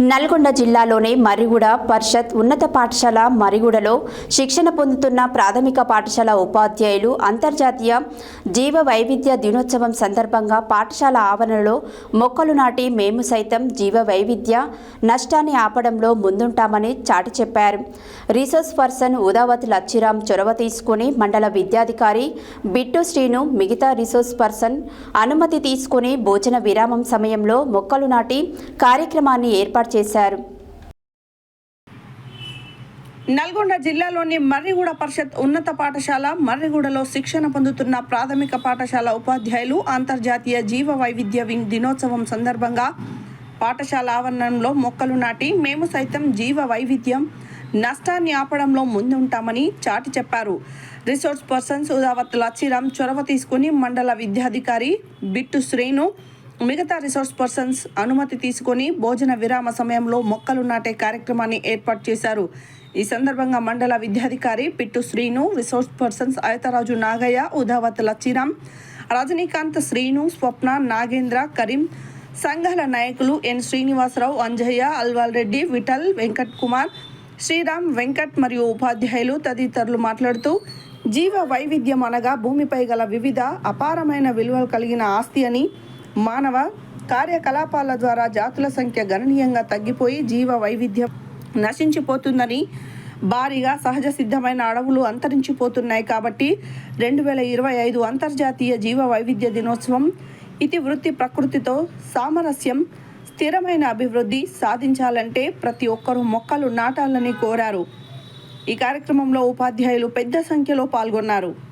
నల్గొండ జిల్లాలోని మరిగూడ పరిషత్ ఉన్నత పాఠశాల మరిగూడలో శిక్షణ పొందుతున్న ప్రాథమిక పాఠశాల ఉపాధ్యాయులు అంతర్జాతీయ జీవ వైవిధ్య దినోత్సవం సందర్భంగా పాఠశాల ఆవరణలో మొక్కలు నాటి మేము సైతం జీవ వైవిధ్య నష్టాన్ని ఆపడంలో ముందుంటామని చాటి చెప్పారు. రీసోర్స్ పర్సన్ ఉదావతి లచ్చిరాం చొరవ తీసుకుని మండల విద్యాధికారి బిట్టు శ్రీను మిగతా రిసోర్స్ పర్సన్ అనుమతి తీసుకుని భోజన విరామం సమయంలో మొక్కలు నాటి కార్యక్రమాన్ని ఏర్పాటు చేశారు. నల్గొండ జిల్లాలోని మర్రిగూడ పరిషత్ ఉన్నత పాఠశాల మర్రిగూడలో శిక్షణ పొందుతున్న ప్రాథమిక పాఠశాల ఉపాధ్యాయులు అంతర్జాతీయ జీవ వైవిధ్య వింగ్ దినోత్సవం సందర్భంగా పాఠశాల ఆవరణంలో మొక్కలు నాటి మేము సైతం జీవ వైవిధ్యం నష్టాన్ని ఆపడంలో ముందుంటామని చాటి చెప్పారు. రిసోర్స్ పర్సన్ సుధావత్ లచ్చిరామ్ చొరవ తీసుకుని మండల విద్యాధికారి బిట్టు శ్రీను మిగతా రిసోర్స్ పర్సన్స్ అనుమతి తీసుకొని భోజన విరామ సమయంలో మొక్కలు నాటే కార్యక్రమాన్ని ఏర్పాటు చేశారు. ఈ సందర్భంగా మండల విద్యాధికారి పిట్టు శ్రీను రిసోర్స్ పర్సన్స్ అయతరాజు నాగయ్య ఉదావత్ లచ్చిరామ్ రజనీకాంత్ శ్రీను స్వప్న నాగేంద్ర కరీం సంఘాల నాయకులు ఎన్ శ్రీనివాసరావు అంజయ్య అల్వాల్ రెడ్డి విఠల్ వెంకట్ కుమార్ శ్రీరామ్ వెంకట్ మరియు ఉపాధ్యాయులు తదితరులు మాట్లాడుతూ జీవ వైవిధ్యం అనగా భూమిపై గల వివిధ అపారమైన విలువలు కలిగిన ఆస్తి అని మానవ కార్యకలాపాల ద్వారా జాతుల సంఖ్య గణనీయంగా తగ్గిపోయి జీవ వైవిధ్యం నశించిపోతుందని భారీగా సహజ సిద్ధమైన అడవులు అంతరించిపోతున్నాయి కాబట్టి రెండు వేల ఇరవై ఐదు అంతర్జాతీయ జీవ వైవిధ్య దినోత్సవం ఇతివృత్తి ప్రకృతితో సామరస్యం స్థిరమైన అభివృద్ధి సాధించాలంటే ప్రతి ఒక్కరూ మొక్కలు నాటాలని కోరారు. ఈ కార్యక్రమంలో ఉపాధ్యాయులు పెద్ద సంఖ్యలో పాల్గొన్నారు.